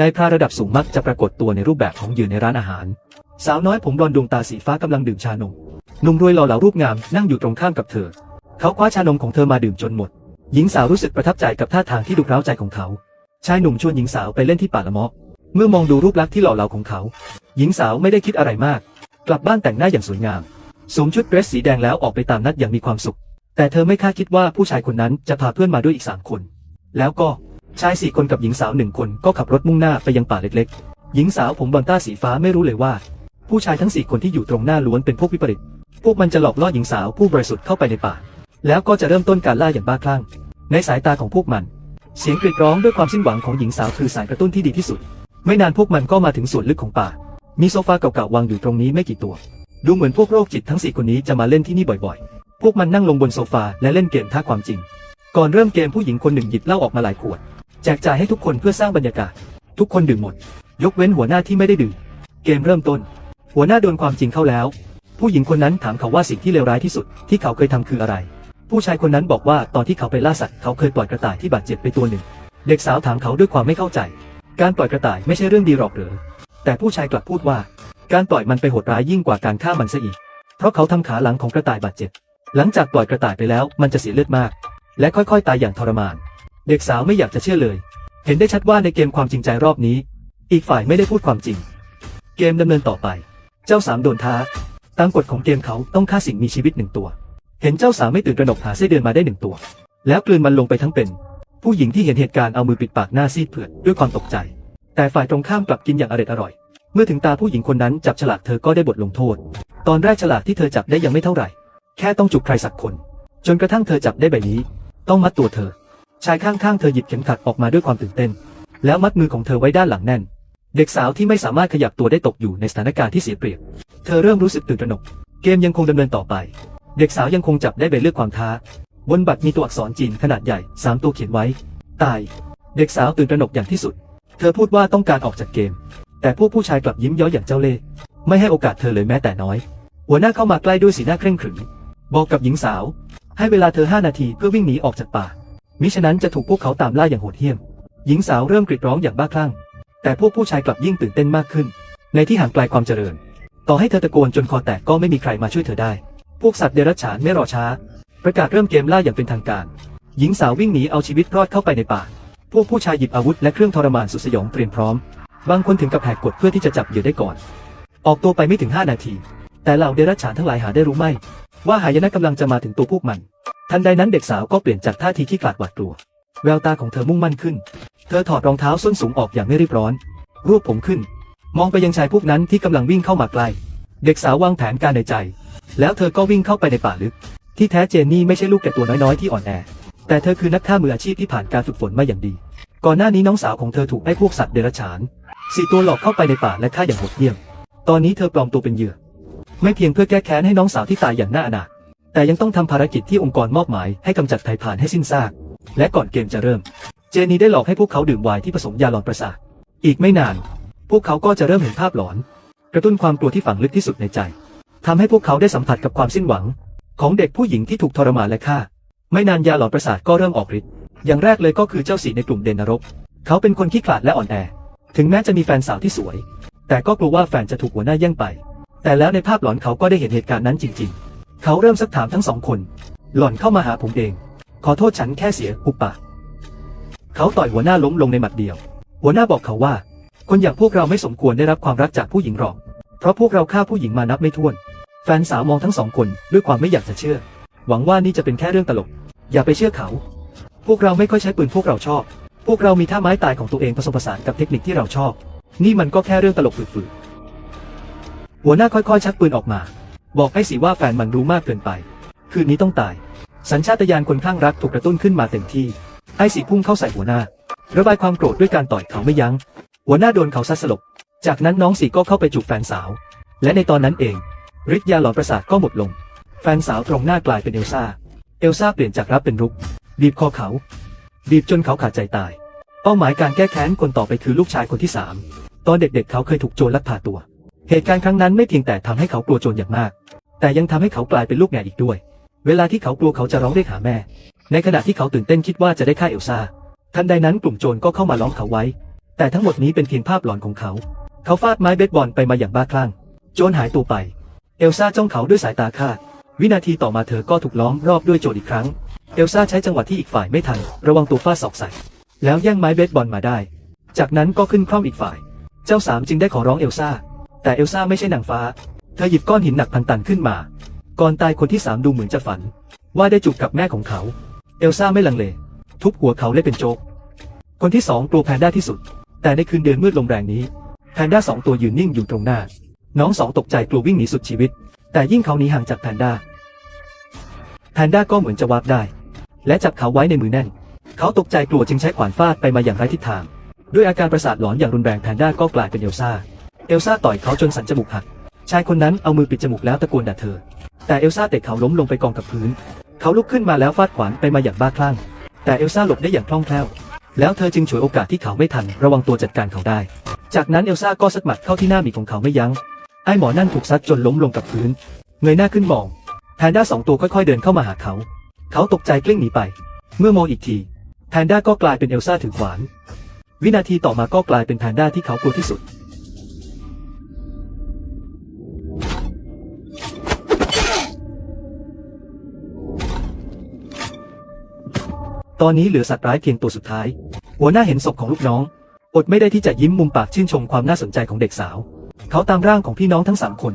นายพรานระดับสูงมักจะปรากฏตัวในรูปแบบของเหยื่อในร้านอาหาร สาวน้อยผมบลอนดวงตาสีฟ้ากำลังดื่มชานมหนุ่มรวยหล่อเหลารูปงามนั่งอยู่ตรงข้ามกับเธอ เขาคว้าชานมของเธอมาดื่มจนหมด หญิงสาวรู้สึกประทับใจกับท่าทางที่ดุร้าวใจของเขา ชายหนุ่มชวนหญิงสาวไปเล่นที่ป่าละมาะเมื่อมองดูรูปลักษณ์ที่หล่อเหลาของเขา หญิงสาวไม่ได้คิดอะไรมาก กลับบ้านแต่งหน้าอย่างสวยงามสวมชุดเดรสสีแดงแล้วออกไปตามนัดอย่างมีความสุข แต่เธอไม่คาดคิดว่าผู้ชายคนนั้นจะพาเพื่อนมาด้วยอีกสามคน แล้วก็ ชายสี่คนกับหญิงสาวหนึ่งคนก็ขับรถมุ่งหน้าไปยังป่าเล็กๆ หญิงสาวผมบลอนด์ต้าสีฟ้าไม่รู้เลยว่า ผู้ชายทั้งสี่คนที่อยู่ตรงหน้าล้วนเป็นพวกวิปริต พวกมันจะหลอกล่อหญิงสาวผู้บริสุทธิ์เข้าไปในป่า แล้วก็จะเริ่มต้นการล่าอย่างบ้าคลั่ง ในสายตาของพวกมัน เสียงกรีดร้องด้วยความสิ้นหวังของหญิงสาวคือสายกระตุ้นที่ดีที่สุด ไม่นานพวกมันก็มาถึงส่วนลึกของป่า มีโซฟาเก่าๆวางอยู่ตรงนี้ไม่กี่ตัว ดูเหมือนพวกโรคจิตทั้งสี่คนนี้จะมาเล่นที่นี่บ่อยๆ พวกมันนั่งลงบนโซฟาและเล่นเกมท่าความจริง ก่อนเริ่มเกมผู้หญิงคนหนึ่งหยิบเหล้าออกมาหลายขวด แจกจ่ายให้ทุกคนเพื่อสร้างบรรยากาศ ทุกคนดื่มหมด ยกเว้นหัวหน้าที่ไม่ได้ดื่ม เกมเริ่มต้น หัวหน้าโดนความจริงเข้าแล้ว ผู้หญิงคนนั้นถามเขาว่าสิ่งที่เลวร้ายที่สุดที่เขาเคยทำคืออะไร ผู้ชายคนนั้นบอกว่าตอนที่เขาไปล่าสัตว์เขาเคยปล่อยกระต่ายที่บาดเจ็บไปตัวหนึ่ง เด็กสาวถามเขาด้วยความไม่เข้าใจ การปล่อยกระต่ายไม่ใช่เรื่องดีหรอกหรือแต่ผู้ชายกลับพูดว่า การปล่อยมันไปโหดร้ายยิ่งกว่าการฆ่ามันซะอีก เพราะเขาทำขาหลังของกระต่ายบาดเจ็บ หลังจากปล่อยกระต่ายไปแล้วมันจะเสียเลือดมาก และค่อยๆ ตายอย่างทรมาน เด็กสาวไม่อยากจะเชื่อเลย เห็นได้ชัดว่าในเกมความจริงใจรอบนี้ อีกฝ่ายไม่ได้พูดความจริง เกมดำเนินต่อไป เจ้าสามโดนท้า ตามกฎของเกมเขาต้องฆ่าสิ่งมีชีวิตหนึ่งตัว เห็นเจ้าสามไม่ตื่นตระหนกหาไส้เดือนมาได้หนึ่งตัว แล้วกลืนมันลงไปทั้งเป็น ผู้หญิงที่เห็นเหตุการณ์เอามือปิดปากหน้าซีดเผือดด้วยความตกใจ แต่ฝ่ายตรงข้ามกลับกินอย่างอร็ดอร่อย เมื่อถึงตาผู้หญิงคนนั้นจับฉลากเธอก็ได้บทลงโทษ ตอนแรกฉลากที่เธอจับได้ยังไม่เท่าไหร่ แค่ต้องจุกใครสักคน จนกระทั่งเธอจับได้ใบนี้ ต้องมัดตัวเธอ ชายข้างๆเธอหยิบเข็มขัดออกมาด้วยความตื่นเต้น แล้วมัดมือของเธอไว้ด้านหลังแน่น เด็กสาวที่ไม่สามารถขยับตัวได้ตกอยู่ในสถานการณ์ที่เสียเปรียบ เธอเริ่มรู้สึกตื่นตระหนก เกมยังคงดำเนินต่อไป เด็กสาวยังคงจับได้ใบเลือกความท้า บนบัตรมีตัวอักษรจีนขนาดใหญ่สามตัวเขียนไว้ ตาย เด็กสาวตื่นตระหนกอย่างที่สุด เธอพูดว่าต้องการออกจากเกม แต่พวกผู้ชายกลับยิ้มย้อยอย่างเจ้าเล่ห์ไม่ให้โอกาสเธอเลยแม้แต่น้อย หัวหน้าเข้ามาใกล้ด้วยสีหน้าเคร่งขรึมบอกกับหญิงสาว ให้เวลาเธอห้านาทีเพื่อวิ่งหนีออกจากป่า มิฉะนั้นจะถูกพวกเขาตามล่าอย่างโหดเหี้ยม หญิงสาวเริ่มกรีดร้องอย่างบ้าคลั่ง แต่พวกผู้ชายกลับยิ่งตื่นเต้นมากขึ้น ในที่ห่างไกลความเจริญ ต่อให้เธอตะโกนจนคอแตกก็ไม่มีใครมาช่วยเธอได้ พวกสัตว์เดรัจฉานไม่รอช้า ประกาศเริ่มเกมล่าอย่างเป็นทางการ หญิงสาววิ่งหนีเอาชีวิตรอดเข้าไปในป่า พวกผู้ชายหยิบอาวุธและเครื่องทรมานสุดสยองเตรียมพร้อม บางคนถึงกับแหกกฎเพื่อที่จะจับเหยื่อได้ก่อน ออกตัวไปไม่ถึง5นาที แต่เหล่าเดรัจฉานทั้งหลายหาได้รู้ไหมว่าหายนะกำลังจะมาถึงตัวพวกมัน ทันใดนั้นเด็กสาวก็เปลี่ยนจากท่าทีที่ขลาดหวาดกลัว แววตาของเธอมุ่งมั่นขึ้น เธอถอดรองเท้าส้นสูงออกอย่างไม่รีบร้อน รวบผมขึ้น มองไปยังชายพวกนั้นที่กำลังวิ่งเข้ามาใกล้เด็กสาววางแผนการในใจ แล้วเธอก็วิ่งเข้าไปในป่าลึก ที่แท้เจนนี่ไม่ใช่ลูกแก่ตัวน้อยๆที่อ่อนแอ แต่เธอคือนักฆ่ามืออาชีพที่ผ่านการฝึกฝนมาอย่างดี ก่อนหน้านี้น้องสาวของเธอถูกไอ้พวกสัตว์เดรัจฉานสี่ตัวหลอกเข้าไปในป่าและฆ่าอย่างโหดเหี้ยม ตอนนี้เธอปลอมตัวเป็นเหยื่อ ไม่เพียงเพื่อแก้แค้นให้น้องสาวที่ตายอย่างน่าอนาถ แต่ยังต้องทำภารกิจที่องค์กรมอบหมายให้กำจัดไทยผ่านให้สิ้นซาก และก่อนเกมจะเริ่ม เจนีได้หลอกให้พวกเขาดื่มไวน์ที่ผสมยาหลอนประสาท อีกไม่นาน พวกเขาก็จะเริ่มเห็นภาพหลอน กระตุ้นความกลัวที่ฝังลึกที่สุดในใจทำให้พวกเขาได้สัมผัสกับความสิ้นหวัง ของเด็กผู้หญิงที่ถูกทรมานและฆ่า ไม่นานยาหลอนประสาทก็เริ่มออกฤทธิ์ อย่างแรกเลยก็คือเจ้าสีในกลุ่มเดนนรก เขาเป็นคนขี้ขลาดและอ่อนแอ ถึงแม้จะมีแฟนสาวที่สวย แต่ก็กลัวว่าแฟนจะถูกหัวหน้าแย่งไป แต่แล้วในภาพหลอนเขาก็ได้เห็นเหตุการณ์นั้นจริง ๆ เขาเริ่มซักถามทั้งสองคน หล่อนเข้ามาหาผมเอง ขอโทษฉันแค่เสียหุบปากเขาต่อยหัวหน้าล้มลงในหมัดเดียว หัวหน้าบอกเขาว่า คนอย่างพวกเราไม่สมควรได้รับความรักจากผู้หญิงหรอก เพราะพวกเราฆ่าผู้หญิงมานับไม่ถ้วน แฟนสาวมองทั้งสองคนด้วยความไม่อยากจะเชื่อ หวังว่านี่จะเป็นแค่เรื่องตลก อย่าไปเชื่อเขา พวกเราไม่ค่อยใช้ปืนพวกเราชอบ พวกเรามีท่าไม้ตายของตัวเองผสมผสานกับเทคนิคที่เราชอบ นี่มันก็แค่เรื่องตลกฝืดๆหัวหน้าค่อยๆ ชักปืนออกมา บอกให้สีว่าแฟนมันรู้มากเกินไป คืนนี้ต้องตาย สัญชาตญาณคนข้างรักถูกกระตุ้นขึ้นมาเต็มที่ ไอ้สีพุ่งเข้าใส่หัวหน้า ระบายความโกรธด้วยการต่อยเขาไม่ยัง้ง หัวหน้าโดนเขาซัดสลบ จากนั้นน้องสีก็เข้าไปจูบแฟนสาว และในตอนนั้นเองฤทธิ์ยาหลอนประสาทก็หมดลง แฟนสาวตรงหน้ากลายเป็นเอลซ่า เอลซ่าเปลี่ยนจากรับเป็นรุก บีบคอเขา บีบจนเขาขาดใจตาย เป้าหมายการแก้แค้นคนต่อไปคือลูกชายคนที่สามตอนเด็กๆเขาเคยถูกโจรลักพาตัว เหตุการณ์ครั้งนั้นไม่เพียงแต่ทำให้เขากลัวโจรอย่างมาก แต่ยังทำให้เขากลายเป็นลูกแง่อีกด้วย เวลาที่เขากลัวเขาจะร้องเรียกหาแม่ ในขณะที่เขาตื่นเต้นคิดว่าจะได้ฆ่าเอลซ่า ทันใดนั้นกลุ่มโจรก็เข้ามาล้อมเขาไว้ แต่ทั้งหมดนี้เป็นเพียงภาพหลอนของเขา เขาฟาดไม้เบสบอลไปมาอย่างบ้าคลั่ง โจรหายตัวไป เอลซ่าจ้องเขาด้วยสายตาคาด วินาทีต่อมาเธอก็ถูกล้อมรอบด้วยโจรอีกครั้ง เอลซ่าใช้จังหวะที่อีกฝ่ายไม่ทัน ระวังตัวฟาดศอกใส่ แล้วแย่งไม้เบสบอลมาได้ จากนั้นก็ขึ้นคร่อมอีกฝ่าย เจ้าสามจึงได้ขอร้องเอลซ่า แต่เอลซ่าไม่ใช่นางฟ้า เธอหยิบก้อนหินหนักพันตันขึ้นมา ก่อนตายคนที่สามดูเหมือนจะฝัน ว่าได้จูบกับแม่ของเขา เอลซ่าไม่ลังเล ทุบหัวเขาเละเป็นโจก คนที่สองกลัวแพนด้าที่สุด แต่ในคืนเดือนมืดลมแรงนี้ แพนด้าสองตัวยืนนิ่งอยู่ตรงหน้า น้องสองตกใจกลัววิ่งหนีสุดชีวิต แต่ยิ่งเขาหนีห่างจากแพนด้า แพนด้าก็เหมือนจะวาบได้ และจับเขาไว้ในมือแน่น เขาตกใจกลัวจึงใช้ขวานฟาดไปมาอย่างไร้ทิศทาง ด้วยอาการประสาทหลอนอย่างรุนแรงแพนด้าก็กลายเป็นเอลซ่า เอลซ่าต่อยเขาจนสันจมูกหัก ชายคนนั้นเอามือปิดจมูกแล้วตะโกนด่าเธอ แต่เอลซ่าเตะเขาล้มลงไปกองกับพื้น เขาลุกขึ้นมาแล้วฟาดขวานไปมาอย่างบ้าคลั่ง แต่เอลซ่าหลบได้อย่างคล่องแคล่ว แล้วเธอจึงฉวยโอกาสที่เขาไม่ทันระวังตัวจัดการเขาได้ จากนั้นเอลซ่าก็สัดหมัดเข้าที่หน้ามีของเขาไม่ยัง้ง ไอ้หมอนั่นถูกซัดจนล้มลงกับพื้น เงยหน้าขึ้นมอง แพนด้าสองตัวค่อยๆเดินเข้ามาหาเขา เขาตกใจกลิ้งหนีไป เมื่อมองอีกที แพนด้าก็กลายเป็นเอลซ่าถือขวาน วินาทีต่อมาก็กลายเป็นแพนด้าที่เขากลัวที่สุด ตอนนี้เหลือสัตว์ร้ายเพียงตัวสุดท้าย หัวหน้าเห็นศพของลูกน้อง อดไม่ได้ที่จะยิ้มมุมปากชื่นชมความน่าสนใจของเด็กสาว เขาตามร่างของพี่น้องทั้งสามคน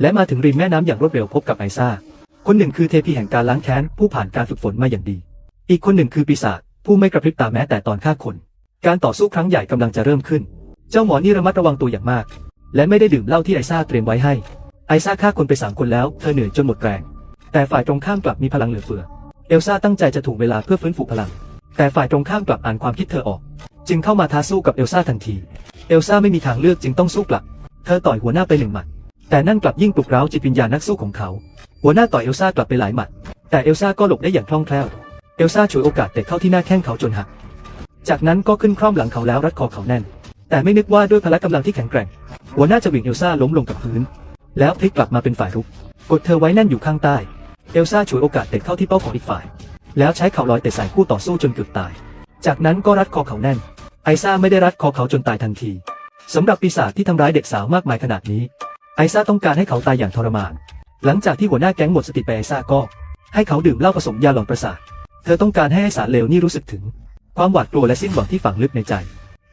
และมาถึงริมแม่น้ำอย่างรวดเร็วพบกับไอซ่า คนหนึ่งคือเทพีแห่งการล้างแค้นผู้ผ่านการฝึกฝนมาอย่างดี อีกคนหนึ่งคือปีศาจผู้ไม่กระพริบตาแม้แต่ตอนฆ่าคน การต่อสู้ครั้งใหญ่กำลังจะเริ่มขึ้น เจ้าหมอนี่ระมัดระวังตัวอย่างมาก และไม่ได้ดื่มเหล้าที่ไอซ่าเตรียมไว้ให้ ไอซ่าฆ่าคนไปสามคนแล้ว เธอเหนื่อยจนหมดแรง แต่ฝ่ายตรงข้ามกลับมีพลังเหลือเฟือ เอลซ่าตั้งใจจะถ่วงเวลาเพื่อฟื้นฟูพลัง แต่ฝ่ายตรงข้ามกลับอ่านความคิดเธอออก จึงเข้ามาท้าสู้กับเอลซ่าทันที เอลซ่าไม่มีทางเลือกจึงต้องสู้กลับ เธอต่อยหัวหน้าไปหนึ่งหมัด แต่นั่นกลับยิ่งปลุกเร้าจิตวิญญาณนักสู้ของเขา หัวหน้าต่อยเอลซ่ากลับไปหลายหมัด แต่เอลซ่าก็หลบได้อย่างคล่องแคล่ว เอลซ่าฉวยโอกาสเตะเข้าที่หน้าแข้งเขาจนหัก จากนั้นก็ขึ้นคร่อมหลังเขาแล้วรัดคอเขาแน่น แต่ไม่นึกว่าด้วยพละกำลังที่แข็งแกร่ง หัวหน้าจะหวี่งเอลซ่าล้มลงกับพื้น แล้วพลิกกลับมาเป็นฝ่ายรุก กดเธอไว้แน่นอยู่ข้างใต้ เอลซ่าฉวยโอกาสเตะเข้าที่เป้าของอีกฝ่าย แล้วใช้เข่าลอยเตะใส่คู่ต่อสู้จนเกือบตาย จากนั้นก็รัดคอเขาแน่น ไอซ่าไม่ได้รัดคอเขาจนตายทันทีสำหรับปีศาจที่ทำร้ายเด็กสาวมากมายขนาดนี้ ไอซ่าต้องการให้เขาตายอย่างทรมาน หลังจากที่หัวหน้าแก๊งหมดสติไปไอซ่าก็ ให้เขาดื่มเหล้าผสมยาหลอนประสาท เธอต้องการให้ไอสารเลวนี่รู้สึกถึง ความหวาดกลัวและสิ้นหวังที่ฝังลึกในใจ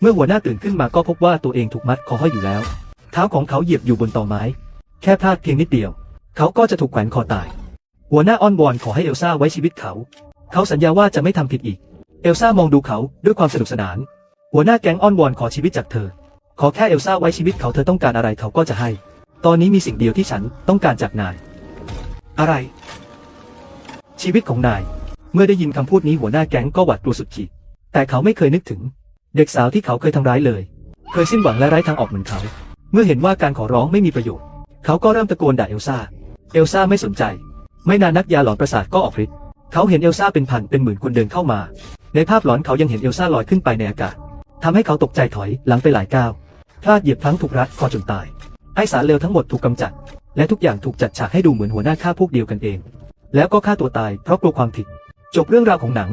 เมื่อหัวหน้าตื่นขึ้นมาก็พบว่าตัวเองถูกมัดคอห้อยอยู่แล้ว เท้าของเขาเหยียบอยู่บนตอไม้ แค่พลาดเพียงนิดเดียว เขาก็จะถูกแขวนคอตาย หัวหน้าอ้อนวอนขอให้เอลซ่าไว้ชีวิตเขา เขาสัญญาว่าจะไม่ทำผิดอีก เอลซ่ามองดูเขาด้วยความสนุกสนาน หัวหน้าแก๊งอ้อนวอนขอชีวิตจากเธอ ขอแค่เอลซ่าไว้ชีวิตเขาเธอต้องการอะไรเขาก็จะให้ ตอนนี้มีสิ่งเดียวที่ฉันต้องการจากนาย อะไร ชีวิตของนาย เมื่อได้ยินคำพูดนี้หัวหน้าแก๊งก็หวาดกลัวสุดขีด แต่เขาไม่เคยนึกถึง เด็กสาวที่เขาเคยทำร้ายเลย เคยสิ้นหวังและไร้ทางออกเหมือนเขา เมื่อเห็นว่าการขอร้องไม่มีประโยชน์ เขาก็เริ่มตะโกนด่าเอลซ่า เอลซ่าไม่สนใจ ไม่นานนักยาหลอนประสาทก็ออกฤทธิ์เขาเห็นเอลซ่าเป็นพันเป็นหมื่นคนเดินเข้ามา ในภาพหลอนเขายังเห็นเอลซ่าลอยขึ้นไปในอากาศทำให้เขาตกใจถอยหลังไปหลายก้าวพลาดเหยียบพลั้งถูกรัดคอจนตาย ไอสารเลวทั้งหมดถูกกำจัด และทุกอย่างถูกจัดฉากให้ดูเหมือนหัวหน้าฆ่าพวกเดียวกันเอง แล้วก็ฆ่าตัวตายเพราะกลัวความผิด จบเรื่องราวของหนัง